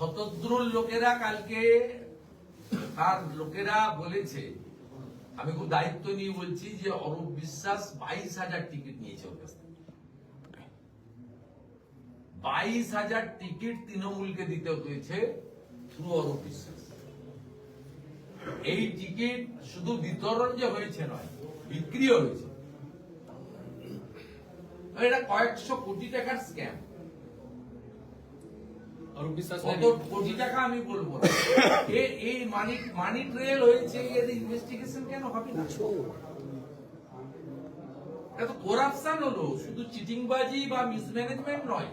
শতদ্রুর লোকেরা কালকে তার লোকেরা বলেছে, আমি খুব দায়িত্ব নিয়ে বলছি যে অরূপ বিশ্বাস বাইশ হাজার টিকিট নিয়েছে ওর কাছ থেকে। বাইশ হাজার টিকিট তৃণমূলকে দিতে হয়েছে থ্রু অরূপ বিশ্বাস। এই টিকিট শুধু বিতরণ যে হয়েছে নয় বিক্রি হয়েছে। এটা কয়েকশো কোটি টাকার স্ক্যাম অরূপ বিশ্বাস কত কোটি টাকা আমি বলব এ- এই মানি মানি ট্রেল হয়েছে এর ইনভেস্টিগেশন কেন হবে না? এটা তো করাপশন হলো শুধু চিটিংবাজি বা মিসম্যানেজমেন্ট নয়।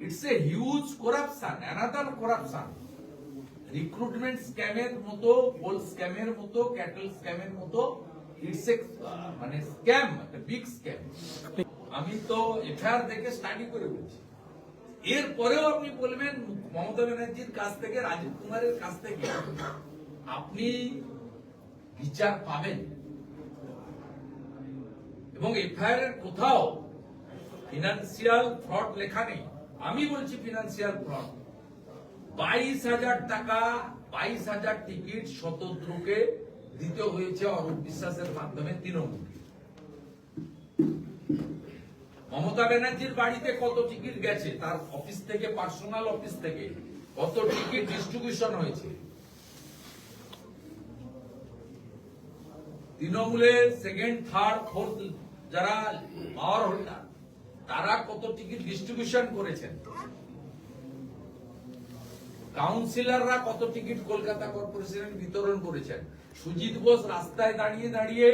It's a huge corruption another corruption recruitment স্ক্যামের মতো স্ক্যামের মতো ক্যাটেল স্ক্যামের মতো ইটস এ মানে স্ক্যাম একটা বিগ স্ক্যাম আমি তো এফআইআর দেখে স্টাডি করে বলছি। এরপরেও আপনি বলবেন, মমতা ব্যানার্জির কাছ থেকে, রাজীব কুমারের কাছ থেকে, আপনি বিচার পাবেন। এবং এফআইআর এর কোথাও ফিনান্সিয়াল ফ্রড লেখা নেই। আমি বলছি ফিনান্সিয়াল ফ্রড বাইশ হাজার টাকা, বাইশ হাজার টিকিট শতদ্রুকে দিতে হয়েছে অরূপ বিশ্বাসের মাধ্যমে তৃণমূলকে। মমতা ব্যানার্জির বাড়িতে কত টিকিট গেছে? তার অফিস থেকে, পার্সোনাল অফিস থেকে কত টিকিট ডিস্ট্রিবিউশন হয়েছে? তৃণমূলের সেকেন্ড থার্ড ফোর্থ যারা পাওয়ার হোল্ডার তারা কত টিকিট ডিস্ট্রিবিউশন করেছেন? কাউন্সিলররা কত টিকিট কলকাতা কর্পোরেশনের বিতরণ করেছেন? সুজিত বোস রাস্তায় দাঁড়িয়ে দাঁড়িয়ে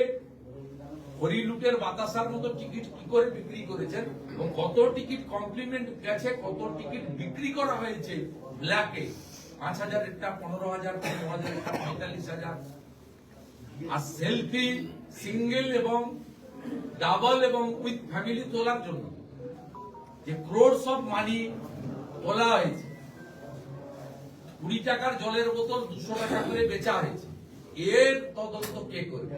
হরিলুটের বাতাসার মতো টিকিট কি করে বিক্রি করেছেন এবং কত টিকিট কমপ্লিমেন্ট গেছে, কত টিকিট বিক্রি করা হয়েছে ব্ল্যাকে পাঁচ হাজারেরটা পনেরো হাজার, পনেরো হাজারেরটা পঁয়তাল্লিশ হাজার। আর সেলফি সিঙ্গেল এবং ডাবল এবং উইথ ফ্যামিলি তোলার জন্য যে ক্রোডস অফ মানি তোলা হয়েছে। কুড়ি টাকার জলের বোতল দুশো টাকা করে বেচা হয়েছে। এর তদন্ত কে করবে?